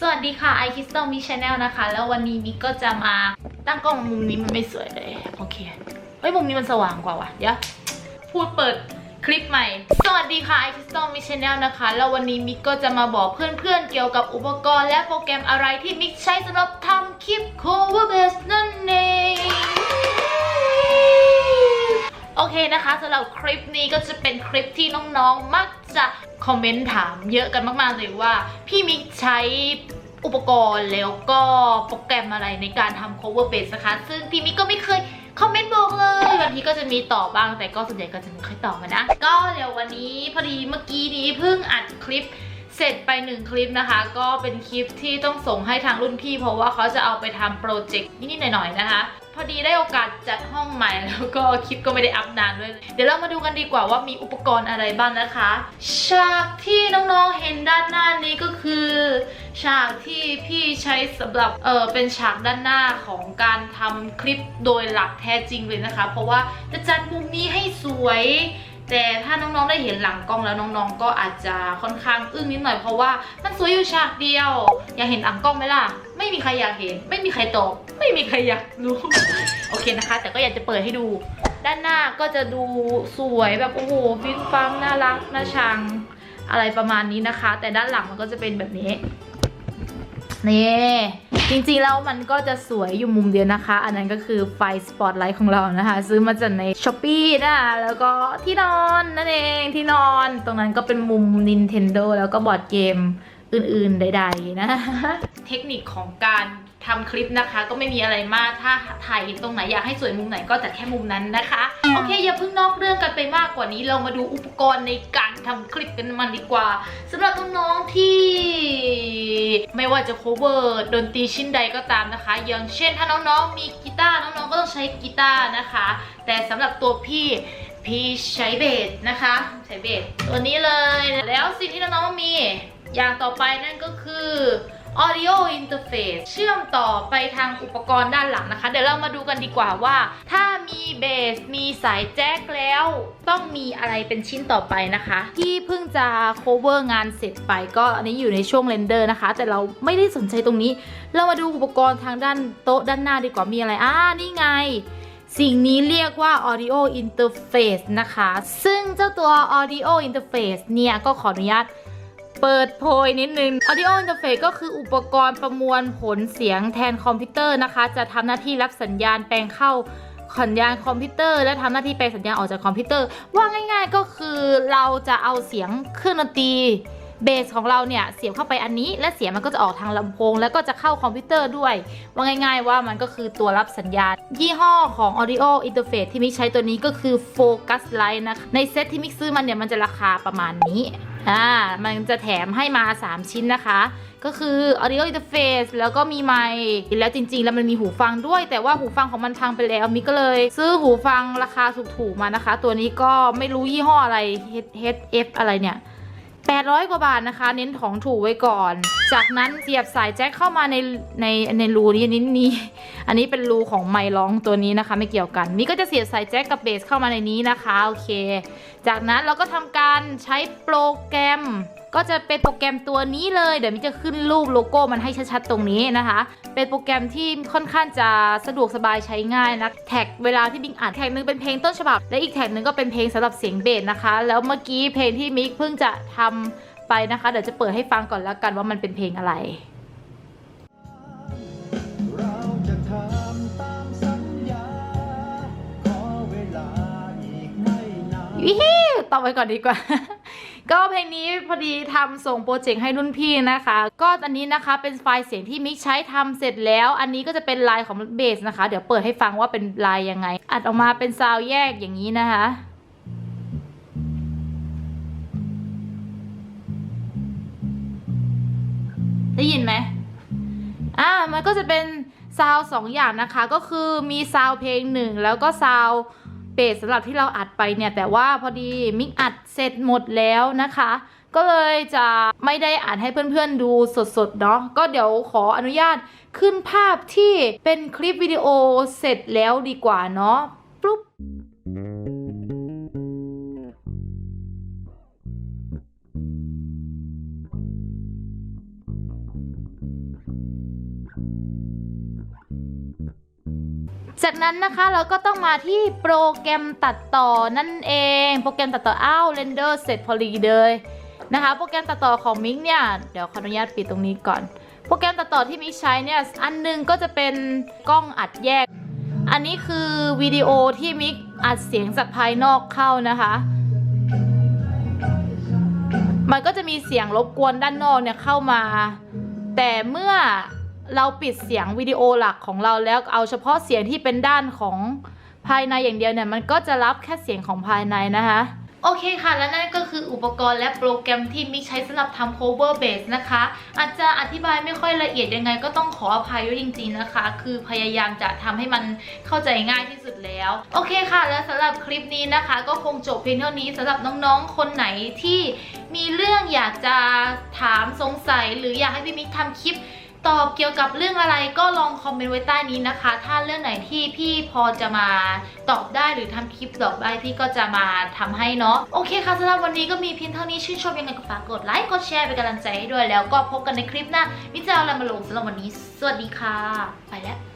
สวัสดีค่ะไอคิสตอมีชาแนลนะคะ แล้ววันนี้มิกก็จะมาตั้งกล้องมุมนี้มันไม่สวยเลย โอเคเฮ้ยมุมนี้มันสว่างกว่าวะเดี๋ยวพูดเปิดคลิปใหม่ สวัสดีค่ะไอคิสตอมีชาแนลนะคะ แล้ววันนี้มิกก็จะมาบอกเพื่อนๆเกี่ยวกับอุปกรณ์และโปรแกรมอะไรที่มิกใช้สำหรับทำคลิปโคเวอร์เบสนั่นเอง โอเคนะคะสำหรับคลิปนี้ก็จะเป็นคลิปที่น้องๆ มักจะคอมเมนต์ถามเยอะกันมากๆเลยว่า พี่มิกใช้อุปกรณ์แล้วก็โปรแกรมอะไรในการทำ cover page นะคะ ซึ่งพี่มิกก็ไม่เคยคอมเมนต์บอกเลยบางทีก็จะมีตอบบ้างแต่ก็ส่วนใหญ่ก็จะไม่ค่อยตอบนะ ก็เดี๋ยววันนี้พอดีเมื่อกี้นี้เพิ่งอัดคลิป เสร็จไปหนึ่งคลิปนะคะ ก็เป็นคลิปที่ต้องส่งให้ทางรุ่นพี่ เพราะว่าเขาจะเอาไปทำโปรเจกต์นิดๆหน่อยๆนะคะ พอดีได้โอกาสจัดห้องใหม่แล้วก็คลิปก็ไม่ได้อัพนานด้วย เดี๋ยวเรามาดูกันดีกว่าว่ามีอุปกรณ์อะไรบ้างนะคะ ฉากที่น้องๆเห็นด้านหน้านี้ก็คือ ฉากที่พี่ใช้สำหรับเออเป็นฉากด้านหน้าของการทำคลิปโดยหลักแท้จริงเลยนะคะ เพราะว่าจะจัดมุมนี้ให้สวย แต่ถ้าน้องๆได้เห็นหลังกล้องแล้วน้องๆ ก็อาจจะค่อนข้างอึ้งนิดหน่อยเพราะว่ามันสวยอยู่ฉากเดียว อยากเห็นหลังกล้องไหมล่ะ ไม่มีใครอยากเห็น ไม่มีใครตอบไม่มีใครอยากรู้โอเคนะคะ แต่ก็อยากจะเปิดให้ดู ด้านหน้าก็จะดูสวยแบบโอ้โหฟินฟังน่ารักน่าชังอะไรประมาณนี้นะคะ แต่ด้านหลังมันก็จะเป็นแบบนี้นี่ จริงๆแล้วมันก็จะสวยอยู่มุมเดียวนะคะ อันนั้นก็คือไฟสปอตไลท์ของเรานะคะ ซื้อมาจากใน s h อ p e e นะแล้วก็ที่นอนนั่นเองที่นอน ตรงนั้นก็เป็นมุม Nintendo แล้วก็บอร์ดเกมอื่นๆใดๆนะ เทคนิคของการ ทำคลิปนะคะ ก็ไม่มีอะไรมากถ้าถ่ายตรงไหนอยากให้สวยมุมไหนก็จัดแค่มุมนั้นนะคะ โอเค อย่าเพิ่งนอกเรื่องกันไปมากกว่านี้ เรามาดูอุปกรณ์ในการทำคลิปกันมันดีกว่าสำหรับน้องๆที่ ไม่ว่าจะ cover ดนตรีชิ้นใดก็ตามนะคะ อย่างเช่นถ้าน้องๆมีกีตาร์น้องๆก็ต้องใช้กีตาร์นะคะ แต่สำหรับตัวพี่พี่ใช้เบสนะคะ ใช้เบสตัวนี้เลยแล้วสิ่งที่น้องๆมีอย่างต่อไปนั่นก็คือ audio interface เชื่อมต่อไปทางอุปกรณ์ด้านหลังนะคะ เดี๋ยวเรามาดูกันดีกว่าว่า ถ้ามีเบส มีสายแจ็คแล้ว ต้องมีอะไรเป็นชิ้นต่อไปนะคะ ที่เพิ่งจะ cover งานเสร็จไปก็อันนี้อยู่ในช่วงเรนเดอร์นะคะ แต่เราไม่ได้สนใจตรงนี้ เรามาดูอุปกรณ์ทางด้านโต๊ะด้านหน้าดีกว่ามีอะไรอ่านี่ไงสิ่งนี้เรียกว่า audio interface นะคะ ซึ่งเจ้าตัว audio interface เนี่ย ก็ขออนุญาต เปิดโพยนิดนึง Audio Interface ก็คืออุปกรณ์ประมวลผลเสียงแทนคอมพิวเตอร์นะคะ จะทำหน้าที่รับสัญญาณแปลงเข้าสัญญาณคอมพิวเตอร์ และทำหน้าที่แปลงสัญญาณออกจากคอมพิวเตอร์ ว่าง่าย ๆ ก็คือเราจะเอาเสียงเครื่องดนตรี เบสของเราเนี่ยเสียบเข้าไปอันนี้ และเสียงมันก็จะออกทางลำโพง แล้วก็จะเข้าคอมพิวเตอร์ด้วย ว่าง่าย ๆ ว่ามันก็คือตัวรับสัญญาณ ยี่ห้อของ Audio Interface ที่มิกใช้ตัวนี้ก็คือ Focusrite นะคะในเซตที่มิกซื้อมันเนี่ยมันจะราคาประมาณนี้อ่ามันจะแถมให้มา 3 ชิ้นนะคะ ก็คือ audio interface แล้วก็มีไมค์แล้วจริง ๆ แล้วมันมีหูฟังด้วย แต่ว่าหูฟังของมันพังไปแล้วมิกก็เลย ซื้อหูฟังราคาถูกๆมานะคะ ตัวนี้ก็ไม่รู้ยี่ห้ออะไร H F อะไรเนี่ย 800 กว่าบาทนะคะ เน้นของถูกไว้ก่อน จากนั้นเสียบสายแจ็คเข้ามาในในในรูนี้อันนี้นี่อันนี้เป็นรูของไมค์ร้องตัวนี้นะคะ ไม่เกี่ยวกันมิกก็จะเสียบสายแจ็คกับเบสเข้ามาในนี้นะคะโอเค จากนั้นเราก็ทำการใช้โปรแกรม ก็จะเป็นโปรแกรมตัวนี้เลย เดี๋ยวมิกจะขึ้นรูปโลโก้มันให้ชัดๆตรงนี้นะคะ เป็นโปรแกรมที่ค่อนข้างจะสะดวกสบายใช้ง่ายนะแท็กเวลาที่มิกอ่านแท็กหนึงเป็นเพลงต้นฉบับ และอีกแท็กหนึงก็เป็นเพลงสำหรับเสียงเบสนะคะ แล้วเมื่อกี้เพลงที่มิกเพิ่งจะทำไปนะคะ เดี๋ยวจะเปิดให้ฟังก่อนแล้วกันว่ามันเป็นเพลงอะไรเราจะทำตามสัญญาขอเวลาอีกไม่นานวิฮิต่อไปก่อนดีกว่า ก็เพลงนี้พอดีทำส่งโปรเจกต์ให้รุ่นพี่นะคะ ก็อันนี้นะคะเป็นไฟล์เสียงที่มิกใช้ทำเสร็จแล้ว อันนี้ก็จะเป็นลายของเบสนะคะ เดี๋ยวเปิดให้ฟังว่าเป็นลายยังไง อัดออกมาเป็นซาวแยกอย่างนี้นะคะได้ยินไหมอ่า มันก็จะเป็นซาวสองอย่างนะคะ ก็คือมีซาวเพลงหนึ่งแล้วก็ซาว เบสสำหรับที่เราอัดไปเนี่ย แต่ว่าพอดีมิกอัดเสร็จหมดแล้วนะคะ ก็เลยจะไม่ได้อัดให้เพื่อนๆดูสดๆเนาะก็เดี๋ยวขออนุญาตขึ้นภาพที่เป็นคลิปวิดีโอเสร็จแล้วดีกว่าเนาะปุ๊บ จากนั้นนะคะเราก็ต้องมาที่โปรแกรมตัดต่อนั่นเอง โปรแกรมตัดต่ออ้าวเรนเดอร์เสร็จพอดีเลยนะคะ โปรแกรมตัดต่อของมิกเนี่ยเดี๋ยวขออนุญาตปิดตรงนี้ก่อน โปรแกรมตัดต่อที่มิกใช้เนี่ยอันหนึงก็จะเป็นกล้องอัดแยก อันนี้คือวิดีโอที่มิกอัดเสียงจากภายนอกเข้านะคะ มันก็จะมีเสียงรบกวนด้านนอกเนี่ยเข้ามา แต่เมื่อ เราปิดเสียงวิดีโอหลักของเราแล้วเอาเฉพาะเสียงที่เป็นด้านของภายในอย่างเดียวเนี่ยมันก็จะรับแค่เสียงของภายในนะคะโอเคค่ะ และนั่นก็คืออุปกรณ์และโปรแกรมที่มิกใช้สำหรับทำ cover base นะคะ อาจจะอธิบายไม่ค่อยละเอียดยังไงก็ต้องขออภัยด้วยจริงๆนะคะ คือพยายามจะทำให้มันเข้าใจง่ายที่สุดแล้ว โอเคค่ะ และสำหรับคลิปนี้นะคะ ก็คงจบเพียงเท่านี้สำหรับน้องๆ คนไหนที่มีเรื่องอยากจะถามสงสัย หรืออยากให้พี่มิกทำคลิป ตอบเกี่ยวกับเรื่องอะไรก็ลองคอมเมนต์ไว้ใต้นี้นะคะ ถ้าเรื่องไหนที่พี่พอจะมาตอบได้หรือทำคลิปตอบได้พี่ก็จะมาทำให้เนาะโอเคค่ะสำหรับวันนี้ก็มีเพียงเท่านี้ชื่นชมยังไงก็ฝากกดไลค์กดแชร์เป็นกำลังใจให้ด้วยแล้วก็พบกันในคลิปหน้ามิจะเอาอะไรมาลงสำหรับวันนี้ สวัสดีค่ะ ไปแล้ว